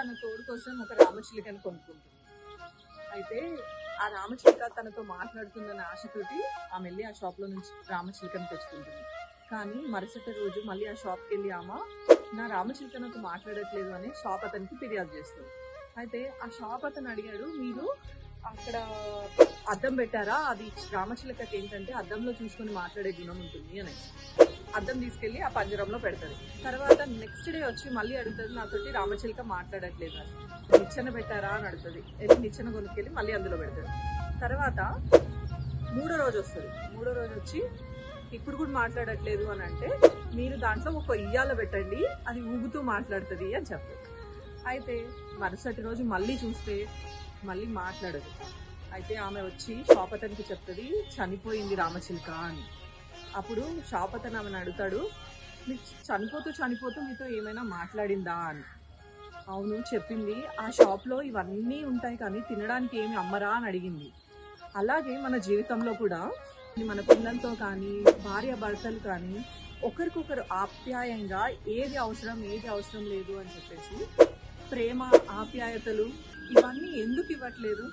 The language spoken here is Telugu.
తన తోడు కోసం ఒక రామచిలికను కొనుక్కుంటుంది. అయితే ఆ రామచిలుక తనతో మాట్లాడుతుందన్న ఆశతోటి ఆమె వెళ్ళి ఆ షాప్లో నుంచి రామచిలుకని తెచ్చుకుంటుంది. కానీ మరుసటి రోజు మళ్ళీ ఆ షాప్కి వెళ్ళి ఆమె నా రామచిలుక మాట్లాడట్లేదు అని షాప్ అతనికి ఫిర్యాదు చేస్తుంది. అయితే ఆ షాప్ అతను అడిగాడు మీరు అక్కడ అద్దం పెట్టారా? అది రామచిలకకి ఏంటంటే అద్దంలో చూసుకొని మాట్లాడే గుణం ఉంటుంది అనేసి అద్దం తీసుకెళ్ళి ఆ పంజరంలో పెడతది. తర్వాత నెక్స్ట్ డే వచ్చి మళ్ళీ అడుగుతుంది నాతోటి రామచిలుక మాట్లాడట్లేదు అని. నిచ్చెన పెట్టారా? అని అడుగుతుంది. వెళ్ళి నిచ్చెన కొనుక్కెళ్ళి మళ్ళీ అందులో పెడతాడు తర్వాత మూడో రోజు వస్తుంది. మూడో రోజు వచ్చి ఇప్పుడు కూడా మాట్లాడట్లేదు అని అంటే మీరు దాంట్లో ఒక ఇయ్యాల పెట్టండి అది ఊగుతూ మాట్లాడుతుంది అని చెప్పారు అయితే మరుసటి రోజు మళ్ళీ చూస్తే మళ్ళీ మాట్లాడదు. అయితే ఆమె వచ్చి షాప్ అతనికి చెప్తుంది చనిపోయింది రామచిలుక అని. అప్పుడు షాప్ అతను ఆమెను అడుగుతాడు మీరు చనిపోతూ చనిపోతూ మీతో ఏమైనా మాట్లాడిందా? అని. అవును చెప్పింది. ఆ షాప్లో ఇవన్నీ ఉంటాయి కానీ తినడానికి ఏమి అమ్మరా? అని అడిగింది. అలాగే మన జీవితంలో కూడా మన పిల్లలతో కానీ భార్య భర్తలు కానీ ఒకరికొకరు ఆప్యాయంగా ఏది అవసరం ఏది అవసరం లేదు అని చెప్పేసి ప్రేమ ఆప్యాయతలు ఇవన్నీ ఎందుకు ఇవ్వట్లేదు?